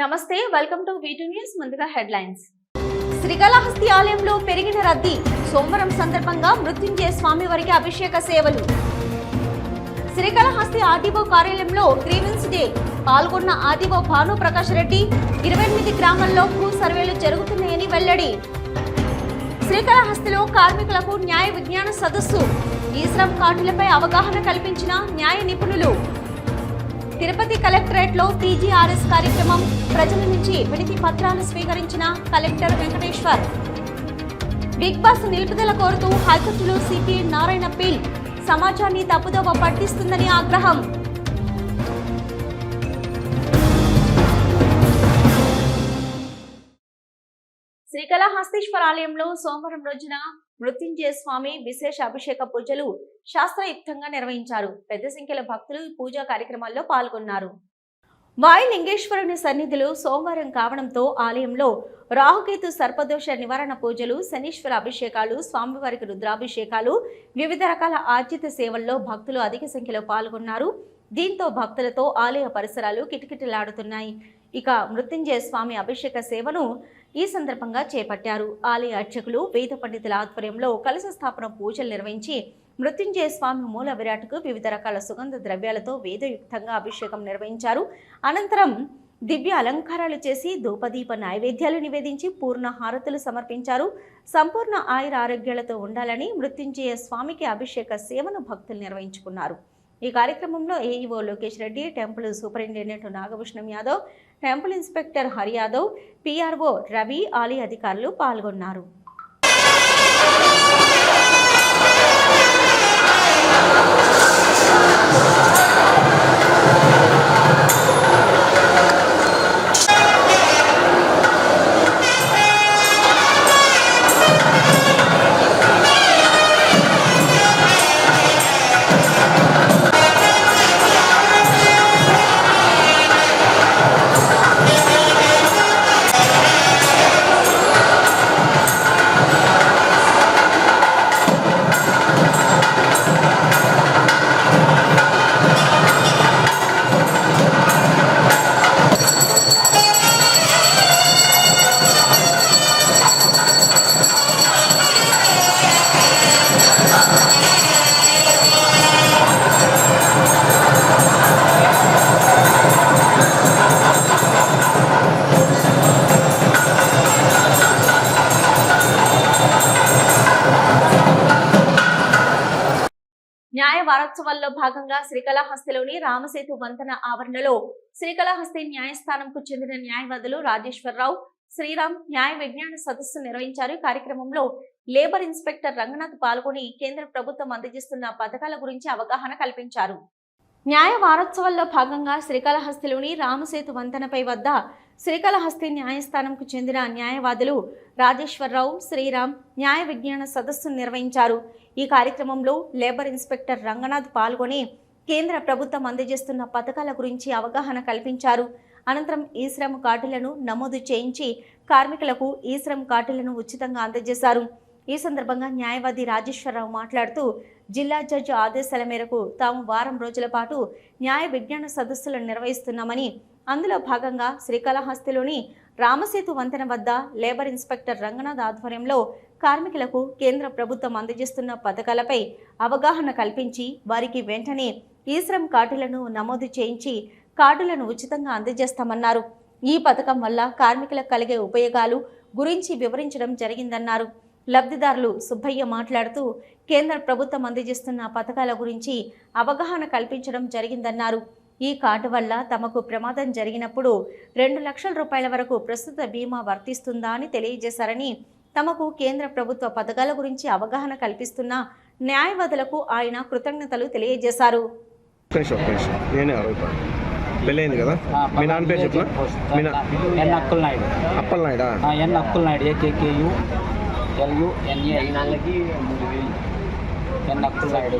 నమస్తే welcome to V two news ముందుగా headlines Srikalahasti ఆలయంలో పెరిగిన రద్దీ సోమవారం సందర్భంగా మృత్యుంజయ స్వామి వారికి అభిషేక సేవలు. శ్రీకాళహస్తి ఆర్టీఓ కార్యాలయంలో గ్రీవెన్స్ డే పాల్గొన్న ఆర్టీఓ భాను ప్రకాష్ రెడ్డి ఇరవై ఎనిమిది గ్రామాల్లో భూ సర్వేలు జరుగుతున్నాయని వెల్లడి. శ్రీకాళహస్తిలో కార్మికులకు న్యాయ విజ్ఞాన సదస్సు ఈ శ్రమ్ కార్డులపై అవగాహన కల్పించిన న్యాయ నిపుణులు. తిరుపతి కలెక్టరేట్లో టీజీఆర్ఎస్ కార్యక్రమం. ప్రజల నుంచి వినతి పత్రాలు స్వీకరించిన కలెక్టర్ వెంకటేశ్వర్. బిగ్ బాస్ నిలుపుదల కోరుతూ హైకోర్టులో సిపి నారాయణ పిల్ సమాజాన్ని తప్పుదోవ పట్టిస్తుందని ఆగ్రహం. శ్రీకళహస్తీశ్వర ఆలయంలో సోమవారం రోజున మృత్యుంజయ స్వామి విశేష అభిషేక పూజలు శాస్త్రయుక్తంగా నిర్వహించారు. పెద్ద సంఖ్యలో భక్తులు ఈ పూజా కార్యక్రమాల్లో పాల్గొన్నారు. వాయులింగేశ్వరుని సన్నిధిలో సోమవారం కావడంతో ఆలయంలో రాహుకేతు సర్పదోష నివారణ పూజలు శనీశ్వర అభిషేకాలు స్వామివారికి రుద్రాభిషేకాలు వివిధ రకాల ఆర్జిత సేవల్లో భక్తులు అధిక సంఖ్యలో పాల్గొన్నారు. దీంతో భక్తులతో ఆలయ పరిసరాలు కిటకిటలాడుతున్నాయి. ఇక మృత్యుంజయ స్వామి అభిషేక సేవను ఈ సందర్భంగా చేపట్టారు. ఆలయ అర్చకులు వేద పండితుల ఆధ్వర్యంలో కలశ స్థాపన పూజలు నిర్వహించి మృత్యుంజయ స్వామి మూల విరాట్కు వివిధ రకాల సుగంధ ద్రవ్యాలతో వేదయుక్తంగా అభిషేకం నిర్వహించారు. అనంతరం దివ్య అలంకారాలు చేసి ధూపదీప నైవేద్యాలు నివేదించి పూర్ణ హారతులు సమర్పించారు. సంపూర్ణ ఆయుర ఆరోగ్యాలతో ఉండాలని మృత్యుంజయ స్వామికి అభిషేక సేవను భక్తులు నిర్వహించుకున్నారు. ఈ కార్యక్రమంలో AEO Lokesh Reddy temple superintendent Nagabhushanam Yadav temple inspector Hariyadav PRO PRO Ravi Ali అధికారులు పాల్గొన్నారు. రామసేతు వంతెన ఆవరణలో శ్రీకాళహస్తి న్యాయస్థానంకు చెందిన న్యాయవాదులు రాజేశ్వరరావు శ్రీరామ్ న్యాయ విజ్ఞాన సదస్సు నిర్వహించారు. కార్యక్రమంలో లేబర్ ఇన్స్పెక్టర్ రంగనాథ్ పాల్గొని కేంద్ర ప్రభుత్వం అందజేస్తున్న పథకాల గురించి అవగాహన కల్పించారు. న్యాయ వారోత్సవాల్లో భాగంగా శ్రీకాళహస్తిలోని రామసేతు వంతెనపై వద్ద శ్రీకాళహస్తి న్యాయస్థానంకు చెందిన న్యాయవాదులు రాజేశ్వరరావు శ్రీరామ్ న్యాయ విజ్ఞాన సదస్సు నిర్వహించారు. ఈ కార్యక్రమంలో లేబర్ ఇన్స్పెక్టర్ రంగనాథ్ పాల్గొని కేంద్ర ప్రభుత్వం అందజేస్తున్న పథకాల గురించి అవగాహన కల్పించారు. అనంతరం ఈ శ్రమ్ కార్డులను నమోదు చేయించి కార్మికులకు ఈ శ్రమ్ కార్డులను ఉచితంగా అందజేశారు. ఈ సందర్భంగా న్యాయవాది రాజేశ్వరరావు మాట్లాడుతూ జిల్లా జడ్జి ఆదేశాల మేరకు తాము వారం రోజుల పాటు న్యాయ విజ్ఞాన సదస్సులను నిర్వహిస్తున్నామని అందులో భాగంగా శ్రీకాళహస్తిలోని రామసేతు వంతెన వద్ద లేబర్ ఇన్స్పెక్టర్ రంగనాథ్ ఆధ్వర్యంలో కార్మికులకు కేంద్ర ప్రభుత్వం అందజేస్తున్న పథకాలపై అవగాహన కల్పించి వారికి వెంటనే ఈ శ్రమ్ కార్డులను నమోదు చేయించి కార్డులను ఉచితంగా అందజేస్తామన్నారు. ఈ పథకం వల్ల కార్మికులకు కలిగే ఉపయోగాలు గురించి వివరించడం జరిగిందన్నారు. లబ్ధిదారులు సుబ్బయ్య మాట్లాడుతూ కేంద్ర ప్రభుత్వం అందజేస్తున్న పథకాల గురించి అవగాహన కల్పించడం జరిగిందన్నారు. ఈ కార్డు వల్ల తమకు ప్రమాదం జరిగినప్పుడు రెండు లక్షల రూపాయల వరకు ప్రస్తుత బీమా వర్తిస్తుందా అని తెలియజేశారని తమకు కేంద్ర ప్రభుత్వ పథకాల గురించి అవగాహన కల్పిస్తున్న న్యాయవాదులకు ఆయన కృతజ్ఞతలు తెలియజేశారు. ఒక్క నిమిషం ఒక్క నిమిషం. నేనే అడుగుతా. పెళ్ళయింది కదా? మీ నాన్న పేరు చెప్పిన మీ నా ఎన్ అక్కుల నాయుడు. అప్పల్ నాయుడా? ఆ, ఎన్ అక్కుల నాయుడు. ఏకేకేయు ఎల్యు ఎన్ఏ. ఎన్ అక్కుల నాయుడు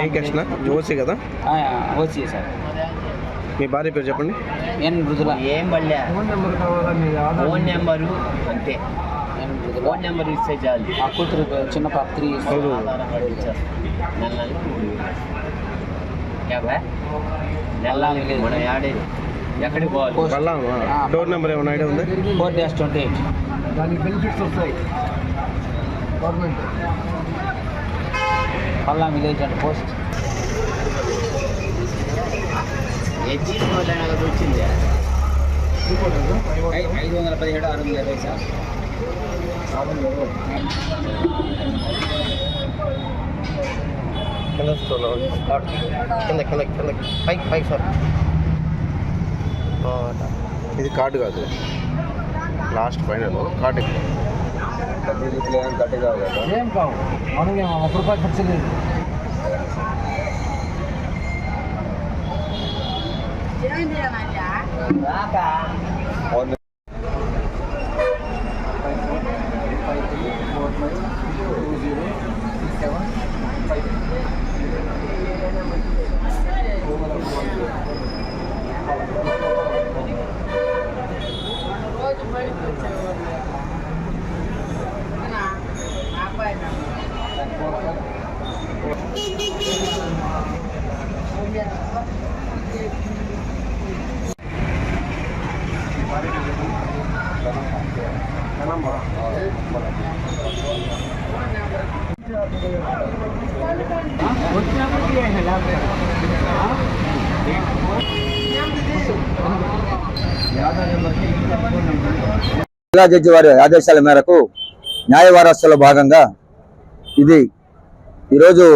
ఏం కృష్ణ? ఓసీ కదా? OC sir. మీ భార్య పేరు చెప్పండి. ఎన్ మృదుల. ఏం పడలే ఫోన్ నెంబరు అంతే. ఫోన్ నెంబర్ ఇస్తే చాలు. ఆ కూతురు చిన్న పాప త్రీ అవును. ఆధార్ కార్డు ఇచ్చేస్తాం నెల నెలకి మూడు వేలు యాభై నెల నెలకి మనం యాడేది ఎక్కడికి పోవాలి పోస్ట్. బల్లామా ఆ, డోర్ నెంబర్ ఏమైనా ఐడియా ఉంది ఫోర్ డాష్ ట్వంటీ ఎయిట్ దానికి బెనిఫిట్స్ వస్తాయి government Palla village and post హెచ్ఈ road అనేది వచ్చింది ఐ- ఐదు వందల పదిహేడు ఆరు వందల ఇరవై సార్ కింద స్టోర్ కింద కింద కింద పైకి పైకి సార్ ఇది కార్డు కాదు లాస్ట్ ఫైనల్ కార్డు ఎక్కువ ఏం కావు మనమేమో ఒక రూపాయి ఖర్చు లేదు జిల్లా జడ్జి వారి ఆదేశాల మేరకు న్యాయ వారసులో భాగంగా ఇది ఈరోజు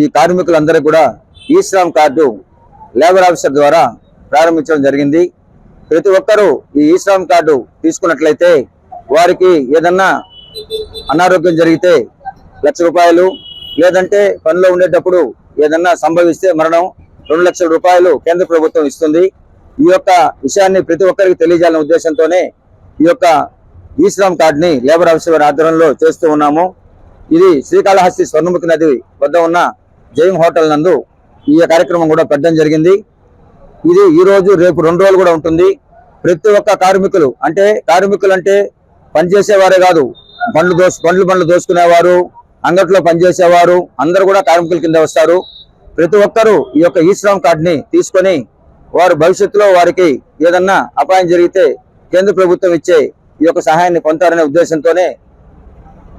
ఈ కార్మికులందరికీ కూడా ఈ శ్రామ్ కార్డు లేబర్ ఆఫీసర్ ద్వారా ప్రారంభించడం జరిగింది. ప్రతి ఒక్కరూ ఈ ఈ శ్రామ్ కార్డు తీసుకున్నట్లయితే వారికి ఏదన్నా అనారోగ్యం జరిగితే లక్ష రూపాయలు లేదంటే పనిలో ఉండేటప్పుడు ఏదన్నా సంభవిస్తే మరణం రెండు లక్షల రూపాయలు కేంద్ర ప్రభుత్వం ఇస్తుంది. ఈ యొక్క విషయాన్ని ప్రతి ఒక్కరికి తెలియజేయాలనే ఉద్దేశంతోనే ఈ యొక్క ఈ శ్రామ్ కార్డుని లేబర్ ఆఫీసర్ వారి ఆధ్వర్యంలో చేస్తూ ఉన్నాము. ఇది శ్రీకాళహస్తి స్వర్ణముఖి నది వద్ద ఉన్న జైన్ హోటల్ నందు ఈ కార్యక్రమం కూడా పెట్టడం జరిగింది. ఇది ఈ రోజు రేపు రెండు రోజులు కూడా ఉంటుంది. ప్రతి ఒక్క కార్మికులు అంటే కార్మికులు అంటే పనిచేసేవారే కాదు. బండ్లు దోసు బండ్లు బండ్లు దోసుకునేవారు అంగట్లో పనిచేసేవారు అందరూ కూడా కార్మికుల కింద వస్తారు. ప్రతి ఒక్కరూ ఈ యొక్క ఈ శ్రామ్ కార్డుని తీసుకొని వారు భవిష్యత్తులో వారికి ఏదన్నా అపాయం జరిగితే కేంద్ర ప్రభుత్వం ఇచ్చే ఈ యొక్క సహాయాన్ని పొందుతారనే ఉద్దేశంతోనే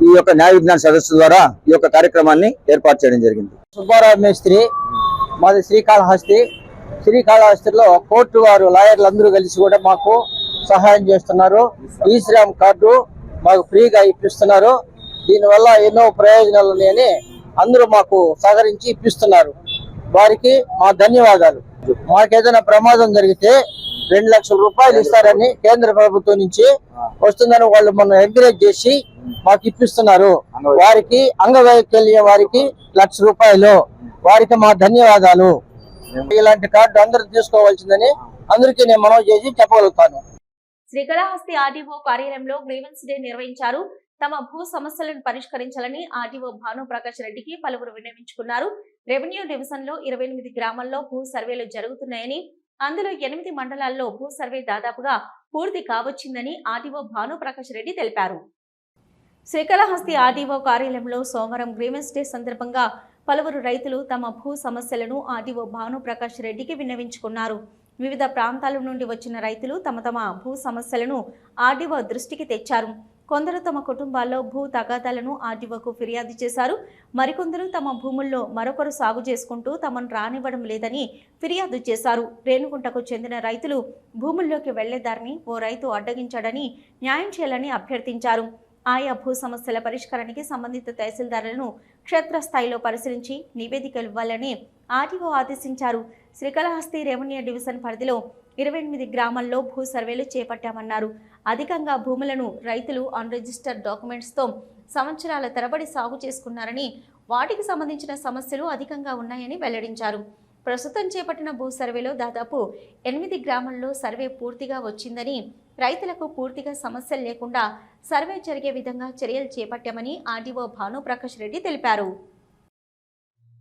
ఈ యొక్క న్యాయ విజ్ఞాన సదస్సు ద్వారా ఈ యొక్క కార్యక్రమాన్ని ఏర్పాటు చేయడం జరిగింది. సుబ్బారావు మేస్త్రి మాది శ్రీకాళహస్తి. శ్రీకాళహస్తిలో కోర్టు వారు లాయర్లు అందరూ కలిసి కూడా మాకు సహాయం చేస్తున్నారు. ఈ శ్రామ్ కార్డు మాకు ఫ్రీగా ఇప్పిస్తున్నారు. దీనివల్ల ఎన్నో ప్రయోజనాలు ఉన్నాయని అందరూ మాకు సహకరించి ఇప్పిస్తున్నారు. వారికి మా ధన్యవాదాలు. మాకేదైనా ప్రమాదం జరిగితే రెండు లక్షల రూపాయలు ఇస్తారని కేంద్ర ప్రభుత్వం నుంచి వస్తుందని వాళ్ళు మొన్న ఎంకరేజ్ చేసి మాకు ఇప్పిస్తున్నారు. వారికి అంగవైకల్యం వారికి లక్ష రూపాయలు. వారికి మా ధన్యవాదాలు. ఇలాంటి కార్డు అందరూ తీసుకోవాల్సిందని అందరికీ నేను మనవి చేసి చెప్పగలుగుతాను. శ్రీకాళహస్తి ఆర్డీఓ కార్యాలయంలో గ్రీవెన్స్ డే నిర్వహించారు. తమ భూ సమస్యలను పరిష్కరించాలని ఆర్డీఓ భానుప్రకాష్ రెడ్డికి పలువురు విన్నవించుకున్నారు. రెవెన్యూ డివిజన్లో ఇరవై ఎనిమిది గ్రామాల్లో భూ సర్వేలు జరుగుతున్నాయని అందులో ఎనిమిది మండలాల్లో భూ సర్వే దాదాపుగా పూర్తి కావచ్చిందని ఆర్డీఓ భానుప్రకాష్ రెడ్డి తెలిపారు. శ్రీకాళహస్తి ఆర్డీఓ కార్యాలయంలో సోమవారం గ్రీవెన్స్ డే సందర్భంగా పలువురు రైతులు తమ భూ సమస్యలను ఆర్డీఓ భానుప్రకాష్ రెడ్డికి విన్నవించుకున్నారు. వివిధ ప్రాంతాల నుండి వచ్చిన రైతులు తమ తమ భూ సమస్యలను ఆర్డీఓ దృష్టికి తెచ్చారు. కొందరు తమ కుటుంబాల్లో భూ తగాదాలను ఆర్డీఓకు ఫిర్యాదు చేశారు. మరికొందరు తమ భూముల్లో మరొకరు సాగు చేసుకుంటూ తమను రానివ్వడం లేదని ఫిర్యాదు చేశారు. రేణుగుంటకు చెందిన రైతులు భూముల్లోకి వెళ్ళేదారిని ఓ రైతు అడ్డగించాడని న్యాయం చేయాలని అభ్యర్థించారు. ఆయా భూ సమస్యల పరిష్కారానికి సంబంధిత తహసీల్దారులను క్షేత్రస్థాయిలో పరిశీలించి నివేదికలు ఇవ్వాలని ఆర్టీఓ ఆదేశించారు. శ్రీకాళహస్తి రెవెన్యూ డివిజన్ పరిధిలో ఇరవై ఎనిమిది గ్రామాల్లో భూ సర్వేలు చేపట్టామన్నారు. అధికంగా భూములను రైతులు అన్రిజిస్టర్డ్ డాక్యుమెంట్స్తో సంవత్సరాల తరబడి సాగు చేసుకున్నారని వాటికి సంబంధించిన సమస్యలు అధికంగా ఉన్నాయని వెల్లడించారు. ప్రస్తుతం చేపట్టిన భూ సర్వేలో దాదాపు ఎనిమిది గ్రామాల్లో సర్వే పూర్తిగా వచ్చిందని రైతులకు పూర్తిగా సమస్యలు లేకుండా సర్వే జరిగే విధంగా చర్యలు చేపట్టామని ఆర్డీఓ భానుప్రకాష్ రెడ్డి తెలిపారు.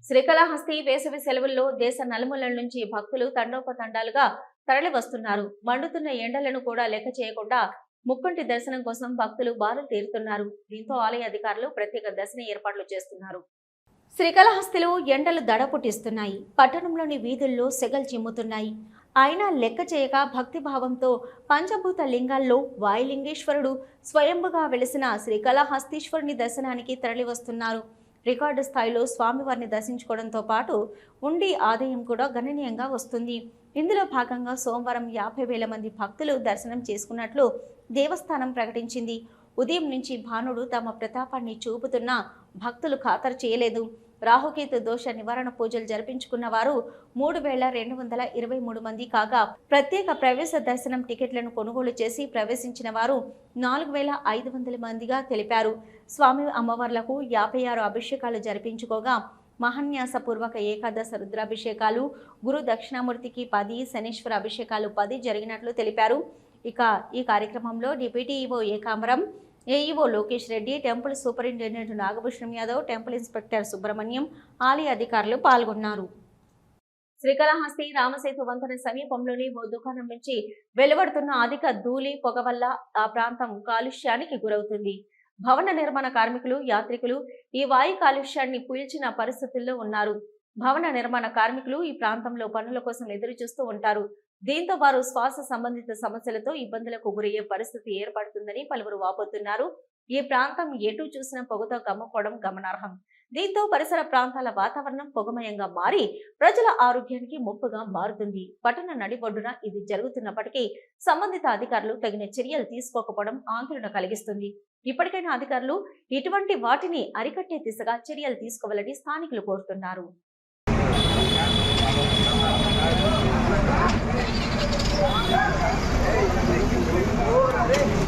శ్రీకాళహస్తి వేసవి సెలవుల్లో దేశ నలుమూలల నుంచి భక్తులు తండోపతండాలుగా తరలి వస్తున్నారు. మండుతున్న ఎండలను కూడా లెక్క చేయకుండా ముక్కుంటి దర్శనం కోసం భక్తులు బారులు తీరుతున్నారు. దీంతో ఆలయ అధికారులు ప్రత్యేక దర్శన ఏర్పాట్లు చేస్తున్నారు. శ్రీకాళహస్తిలో ఎండలు దడ పుట్టిస్తున్నాయి పట్టణంలోని వీధుల్లో సెగలు చిమ్ముతున్నాయి. అయినా లెక్క చేయక భక్తిభావంతో పంచభూత లింగాల్లో వాయులింగేశ్వరుడు స్వయంభుగా వెలిసిన శ్రీకళహస్తీశ్వరుని దర్శనానికి తరలివస్తున్నారు. రికార్డు స్థాయిలో స్వామివారిని దర్శించుకోవడంతో పాటు ఉండి ఆదాయం కూడా గణనీయంగా వస్తుంది. ఇందులో భాగంగా సోమవారం యాభై వేల మంది భక్తులు దర్శనం చేసుకున్నట్లు దేవస్థానం ప్రకటించింది. ఉదయం నుంచి భానుడు తమ ప్రతాపాన్ని చూపుతున్నా భక్తులు ఖాతరు చేయలేదు. రాహుకేతు దోష నివారణ పూజలు జరిపించుకున్న వారు మూడు వేల రెండు వందల ఇరవై మూడు మంది కాగా ప్రత్యేక ప్రవేశ దర్శనం టికెట్లను కొనుగోలు చేసి ప్రవేశించిన వారు నాలుగు వేల ఐదు వందల మందిగా తెలిపారు. స్వామి అమ్మవార్లకు యాభై ఆరు అభిషేకాలు జరిపించుకోగా మహాన్యాసపూర్వక ఏకాదశ రుద్రాభిషేకాలు గురు దక్షిణామూర్తికి పది శనీశ్వర అభిషేకాలు పది జరిగినట్లు తెలిపారు. ఇక ఈ కార్యక్రమంలో deputy EO Ekambaram AEO Lokesh Reddy temple superintendent Nagabhushanam Yadav temple inspector Subrahmanyam ఆలయ అధికారులు పాల్గొన్నారు. శ్రీకాళహస్తి రామసేతు వంతెన సమీపంలోని ఓ దుకాణం నుంచి వెలువడుతున్న అధిక ధూళి పొగ వల్ల ఆ ప్రాంతం కాలుష్యానికి గురవుతుంది. భవన నిర్మాణ కార్మికులు యాత్రికులు ఈ వాయు కాలుష్యాన్ని పీల్చిన పరిస్థితుల్లో ఉన్నారు. భవన నిర్మాణ కార్మికులు ఈ ప్రాంతంలో పనుల కోసం ఎదురు చూస్తూ ఉంటారు. దీంతో వారు శ్వాస సంబంధిత సమస్యలతో ఇబ్బందులకు గురయ్యే పరిస్థితి ఏర్పడుతుందని పలువురు వాపోతున్నారు. ఈ ప్రాంతం ఎటు చూసిన పొగతో కమ్ముకోవడం గమనార్హం. దీంతో పరిసర ప్రాంతాల వాతావరణం పొగమయంగా మారి ప్రజల ఆరోగ్యానికి ముప్పుగా మారుతుంది. పట్టణ నడిబొడ్డున ఇది జరుగుతున్నప్పటికీ సంబంధిత అధికారులు తగిన చర్యలు తీసుకోకపోవడం ఆందోళన కలిగిస్తుంది. ఇప్పటికైనా అధికారులు ఇటువంటి వాటిని అరికట్టే దిశగా చర్యలు తీసుకోవాలని స్థానికులు కోరుతున్నారు. ఆధార్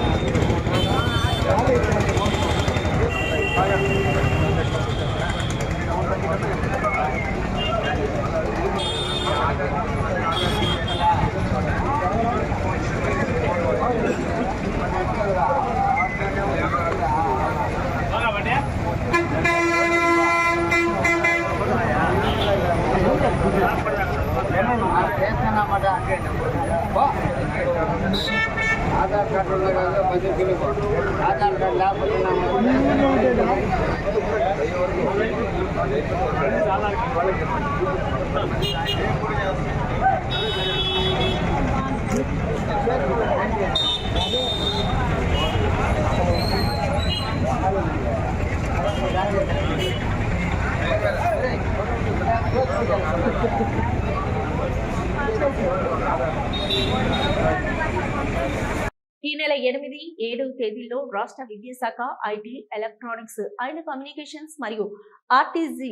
ఈ నెల ఎనిమిది ఏడు తేదీల్లో రాష్ట్ర విద్యాశాఖ ఐటీ ఎలక్ట్రానిక్స్ అండ్ కమ్యూనికేషన్స్ మరియు ఆర్టీజీ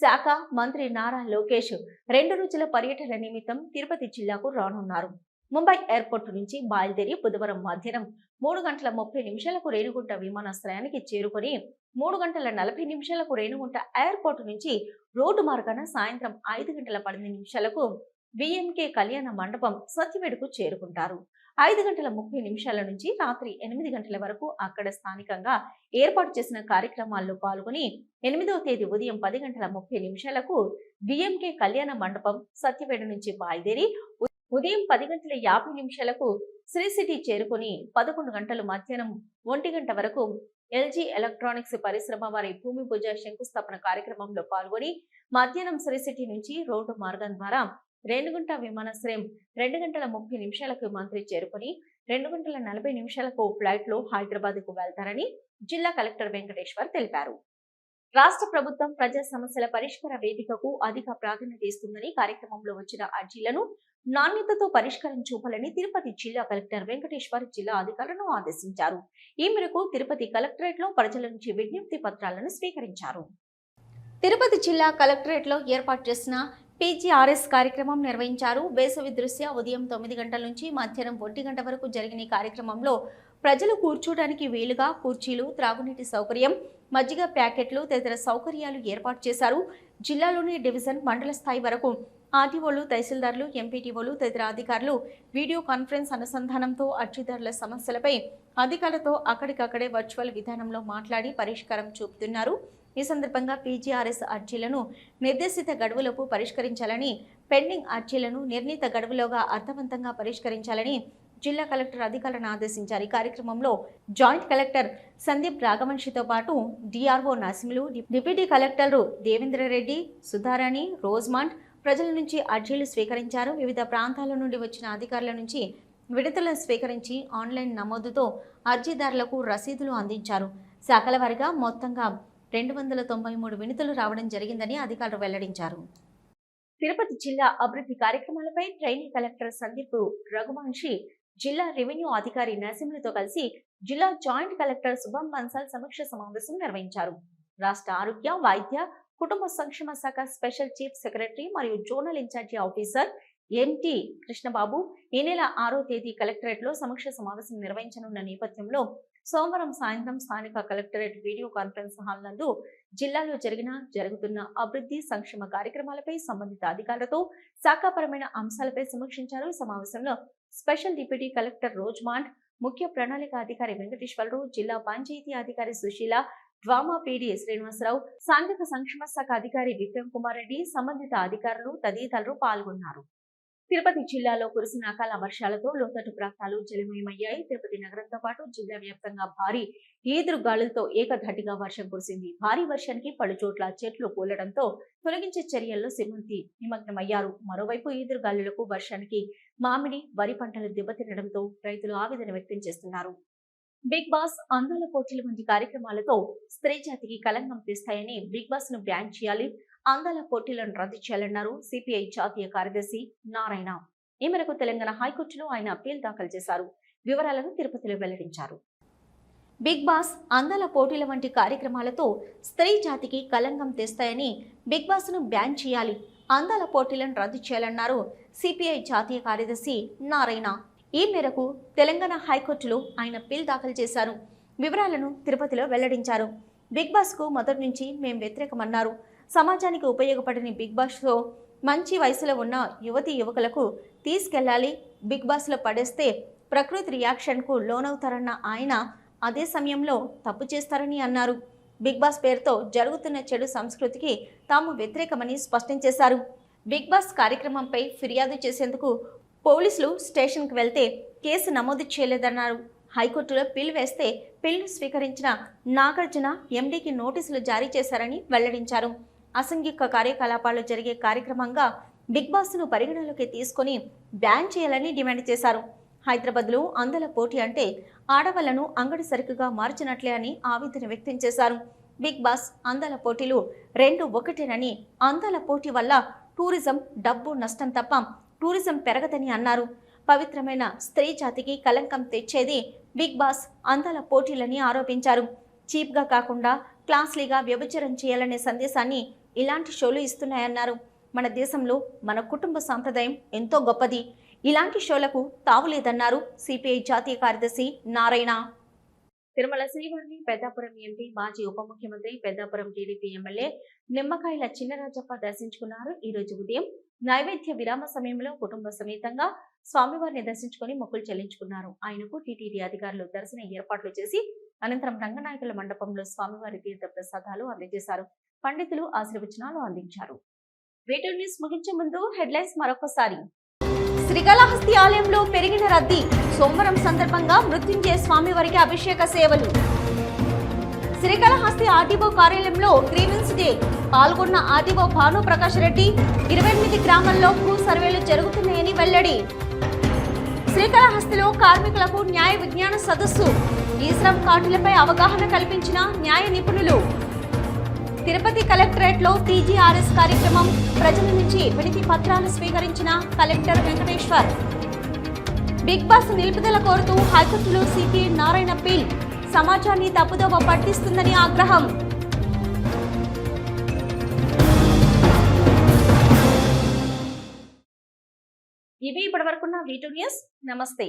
శాఖ మంత్రి నారా లోకేష్ రెండు రోజుల పర్యటన నిమిత్తం తిరుపతి జిల్లాకు రానున్నారు. ముంబై ఎయిర్పోర్ట్ నుంచి బయలుదేరి బుధవారం మధ్యాహ్నం మూడు గంటల ముప్పై నిమిషాలకు రేణుగుంట విమానాశ్రయానికి చేరుకొని మూడు గంటల నలభై నిమిషాలకు రేణుగుంట ఎయిర్పోర్ట్ నుంచి రోడ్డు మార్గాన సాయంత్రం ఐదు గంటల పన్నెండు నిమిషాలకు విఎంకే కళ్యాణ మండపం సత్యవేడుకు చేరుకుంటారు. ఐదు గంటల ముప్పై నిమిషాల నుంచి రాత్రి ఎనిమిది గంటల వరకు అక్కడ స్థానికంగా ఏర్పాటు చేసిన కార్యక్రమాల్లో పాల్గొని ఎనిమిదవ తేదీ ఉదయం పది గంటల ముప్పై నిమిషాలకు విఎంకే కళ్యాణ మండపం సత్యవేడు నుంచి బయలుదేరి ఉదయం పది గంటల యాభై నిమిషాలకు శ్రీ సిటీ చేరుకొని పదకొండు గంటలు మధ్యాహ్నం ఒంటి గంట వరకు ఎల్జీ ఎలక్ట్రానిక్స్ పరిశ్రమ వారి భూమి పూజ శంకుస్థాపన కార్యక్రమంలో పాల్గొని మధ్యాహ్నం శ్రీ సిటీ నుంచి రోడ్డు మార్గం ద్వారా రేణుగుంట విమానాశ్రయం రెండు గంటల ముప్పై నిమిషాలకు మంత్రి చేరుకొని రెండు గంటల నలభై నిమిషాలకు ఫ్లైట్లో హైదరాబాద్కు వెళ్తారని జిల్లా కలెక్టర్ వెంకటేశ్వర్ తెలిపారు. రాష్ట్ర ప్రభుత్వం ప్రజా సమస్యల పరిష్కార వేదికకు అధిక ప్రాధాన్యత ఇస్తుందని కార్యక్రమంలో వచ్చిన అర్జీలను నాణ్యతతో పరిష్కారం చూపాలని తిరుపతి జిల్లా కలెక్టర్ వెంకటేశ్వర్ జిల్లా అధికారులను ఆదేశించారు. ఈ మేరకు తిరుపతి కలెక్టరేట్లో ప్రజల నుంచి విజ్ఞప్తి పత్రాలను స్వీకరించారు. తిరుపతి జిల్లా కలెక్టరేట్లో ఏర్పాటు చేసిన పీజీఆర్ఎస్ కార్యక్రమం నిర్వహించారు. వేసవి దృశ్య ఉదయం తొమ్మిది గంటల నుంచి మధ్యాహ్నం ఒంటి గంట వరకు జరిగిన కార్యక్రమంలో ప్రజలు కూర్చోడానికి వీలుగా కుర్చీలు త్రాగునీటి సౌకర్యం మజ్జిగ ప్యాకెట్లు తదితర సౌకర్యాలు ఏర్పాటు చేశారు. జిల్లాలోని డివిజన్ మండల స్థాయి వరకు ఆర్టీఓలు తహసీల్దార్లు ఎంపీటీఓలు తదితర అధికారులు వీడియో కాన్ఫరెన్స్ అనుసంధానంతో అర్జీదారుల సమస్యలపై అధికారులతో అక్కడికక్కడే వర్చువల్ విధానంలో మాట్లాడి పరిష్కారం చూపుతున్నారు. ఈ సందర్భంగా పీజీఆర్ఎస్ అర్జీలను నిర్దేశిత గడువులోపు పరిష్కరించాలని పెండింగ్ అర్జీలను నిర్ణీత గడువులోగా అర్థవంతంగా పరిష్కరించాలని జిల్లా కలెక్టర్ అధికారులను ఆదేశించారు. ఈ కార్యక్రమంలో జాయింట్ కలెక్టర్ సందీప్ రాఘవంశితో పాటు డిఆర్ఓ నరసింహులు డిప్యూటీ కలెక్టర్లు దేవేంద్రరెడ్డి సుధారాణి రోజ్మాండ్ ప్రజల నుంచి అర్జీలు స్వీకరించారు. వివిధ ప్రాంతాల నుండి వచ్చిన అధికారుల నుంచి విడతలను స్వీకరించి ఆన్లైన్ నమోదుతో అర్జీదారులకు రసీదులు అందించారు. శాఖల వారిగా మొత్తంగా రెండు వందల తొంభై మూడు వినతులు రావడం జరిగిందని అధికారులు వెల్లడించారు. తిరుపతి జిల్లా అభివృద్ధి కార్యక్రమాలపై ట్రైనింగ్ కలెక్టర్ సందీప్ రఘువంశి జిల్లా రెవెన్యూ అధికారి నరసింహులతో కలిసి జిల్లా జాయింట్ కలెక్టర్ శుభం బన్సాల్ సమీక్ష సమావేశం నిర్వహించారు. రాష్ట్ర ఆరోగ్య వైద్య కుటుంబ సంక్షేమ శాఖ స్పెషల్ చీఫ్ సెక్రటరీ మరియు zonal in-charge officer MT Krishnababu ఈ నెల ఆరో తేదీ కలెక్టరేట్లో సమీక్ష సమావేశం నిర్వహించనున్న నేపథ్యంలో సోమవారం సాయంత్రం స్థానిక కలెక్టరేట్ వీడియో కాన్ఫరెన్స్ హాల్ నందు జిల్లాలో జరిగిన జరుగుతున్న అభివృద్ధి సంక్షేమ కార్యక్రమాలపై సంబంధిత అధికారులతో శాఖాపరమైన అంశాలపై సమీక్షించారు. ఈ సమావేశంలో స్పెషల్ డిప్యూటీ కలెక్టర్ రోజ్మాండ్ ముఖ్య ప్రణాళిక అధికారి వెంకటేశ్వరరావు జిల్లా పంచాయతీ అధికారి సుశీల డ్వామా పీడీ శ్రీనివాసరావు సాంఘిక సంక్షేమ శాఖ అధికారి విక్రమ్ కుమార్ రెడ్డి సంబంధిత అధికారులు తదితరులు పాల్గొన్నారు. తిరుపతి జిల్లాలో కురిసిన అకాల వర్షాలతో లోతట్టు ప్రాంతాలు జలమయమయ్యాయి. తిరుపతి నగరంతో పాటు జిల్లా వ్యాప్తంగా భారీ ఈదురు గాలులతో ఏకధాటిగా వర్షం కురిసింది. భారీ వర్షానికి పలుచోట్ల చెట్లు కూలడంతో తొలగించే చర్యల్లో సిబ్బంది నిమగ్నమయ్యారు. మరోవైపు ఈదురు గాలులకు వర్షానికి మామిడి వరి పంటలు దెబ్బతినడంతో రైతులు ఆవేదన వ్యక్తం చేస్తున్నారు. బిగ్ బాస్ అందాల పోటీలు వంటి కార్యక్రమాలతో స్త్రీ జాతికి కలంకం తెస్తాయని బిగ్ బాస్ను బ్యాన్ చేయాలి అందాల పోటీలను రద్దు చేయాలన్నారు సిపిఐ జాతీయ కార్యదర్శి నారాయణ. ఈ మేరకు తెలంగాణ హైకోర్టులో ఆయన అప్పీల్ దాఖలు చేశారు. వివరాలను తిరుపతిలో వెల్లడించారు. బిగ్ బాస్ అందాల పోటీల వంటి కార్యక్రమాలతో స్త్రీ జాతికి కలంగం తెస్తాయని బిగ్ బాస్ను బ్యాన్ చేయాలి అందాల పోటీలను రద్దు చేయాలన్నారు సిపిఐ జాతీయ కార్యదర్శి నారాయణ. ఈ మేరకు తెలంగాణ హైకోర్టులో ఆయన పిల్ దాఖలు చేశారు. వివరాలను తిరుపతిలో వెల్లడించారు. బిగ్ బాస్కు మొదటి నుంచి మేం వ్యతిరేకమన్నారు. సమాజానికి ఉపయోగపడని బిగ్ బాస్లో మంచి వయసులో ఉన్న యువతి యువకులకు తీసుకెళ్ళాలి. బిగ్ బాస్లో పడేస్తే ప్రకృతి రియాక్షన్కు లోనవుతారన్న ఆయన అదే సమయంలో తప్పు చేస్తారని అన్నారు. బిగ్ బాస్ పేరుతో జరుగుతున్న చెడు సంస్కృతికి తాము వ్యతిరేకమని స్పష్టం చేశారు. బిగ్ బాస్ కార్యక్రమంపై ఫిర్యాదు చేసేందుకు పోలీసులు స్టేషన్కి వెళ్తే కేసు నమోదు చేయలేదన్నారు. హైకోర్టులో పిల్ వేస్తే పిల్ను స్వీకరించిన నాగార్జున ఎండీకి నోటీసులు జారీ చేశారని వెల్లడించారు. అసంఘిక కార్యకలాపాలు జరిగే కార్యక్రమంగా బిగ్ బాస్ను పరిగణలోకి తీసుకొని బ్యాన్ చేయాలని డిమాండ్ చేశారు. హైదరాబాద్లో అందల పోటీ అంటే ఆడవాళ్ళను అంగడి సరుకుగా మార్చినట్లే అని ఆవేదన వ్యక్తం చేశారు. బిగ్ బాస్ అందాల పోటీలు రెండు ఒకటేనని అందాల పోటీ వల్ల టూరిజం డబ్బు నష్టం తప్ప టూరిజం పెరగదని అన్నారు. పవిత్రమైన స్త్రీ జాతికి కలంకం తెచ్చేది బిగ్ బాస్ అందాల పోటీలని ఆరోపించారు. చీప్గా కాకుండా క్లాస్లీగా వ్యభిచారం చేయాలనే సందేశాన్ని ఇలాంటి షోలు ఇస్తున్నాయన్నారు. మన దేశంలో మన కుటుంబ సాంప్రదాయం ఎంతో గొప్పది. ఇలాంటి షోలకు తావులేదన్నారు సిపిఐ జాతీయ కార్యదర్శి నారాయణ. తిరుమల శ్రీవారిని పెద్దాపురం ఎంపీ మాజీ ఉప ముఖ్యమంత్రి పెద్దాపురం టీడీపీ ఎమ్మెల్యే నిమ్మకాయల చిన్నరాజప్ప దర్శించుకున్నారు ఈ రోజు ఉదయం. నైవేద్య విరామ సమయంలో కుటుంబ సమేతంగా స్వామివారిని దర్శించుకుని మొక్కులు చెల్లించుకున్నారు. ఆయనకు టీటీడీ అధికారులు దర్శన ఏర్పాట్లు చేసి అనంతరం రంగనాయకుల మండపంలో స్వామివారి తీర్థ ప్రసాదాలు అందజేశారు. పండితులు ఆశీర్వచనాలు అందించారు. వీటి న్యూస్ ముగించే ముందు హెడ్లైన్స్ మరొకసారి. శ్రీకాళహస్తి ఆలయంలో పెరిగిన రద్దీ సోమవారం సందర్భంగా మృత్యుంజయ స్వామివారికి అభిషేక సేవలు. శ్రీకాళహస్తి ఆర్టీఓ కార్యాలయంలో గ్రీవెన్స్ డే పాల్గొన్న ఆర్టీఓ భాను ప్రకాష్ రెడ్డి ఇరవై ఎనిమిది గ్రామాల్లో భూ సర్వేలు జరుగుతున్నాయని వెల్లడి. శ్రీకాళహస్తిలో కార్మికులకు న్యాయ విజ్ఞాన సదస్సు ఈ శ్రమ్ కార్డులపై అవగాహన కల్పించిన న్యాయ నిపుణులు. తిరుపతి కలెక్టరేట్లో టీజీఆర్ఎస్ కార్యక్రమం. ప్రజల నుంచి వినతి పత్రాలు స్వీకరించిన కలెక్టర్ వెంకటేశ్వర్. బిగ్ బాస్ నిలుపుదల కోరుతూ హైకోర్టులో సిపిఐ నారాయణ పిల్ సమాజాన్ని తప్పుదోవ పట్టిస్తుందని ఆగ్రహం. ఇవి ఇప్పటివరకున్న వీటూ న్యూస్ నమస్తే.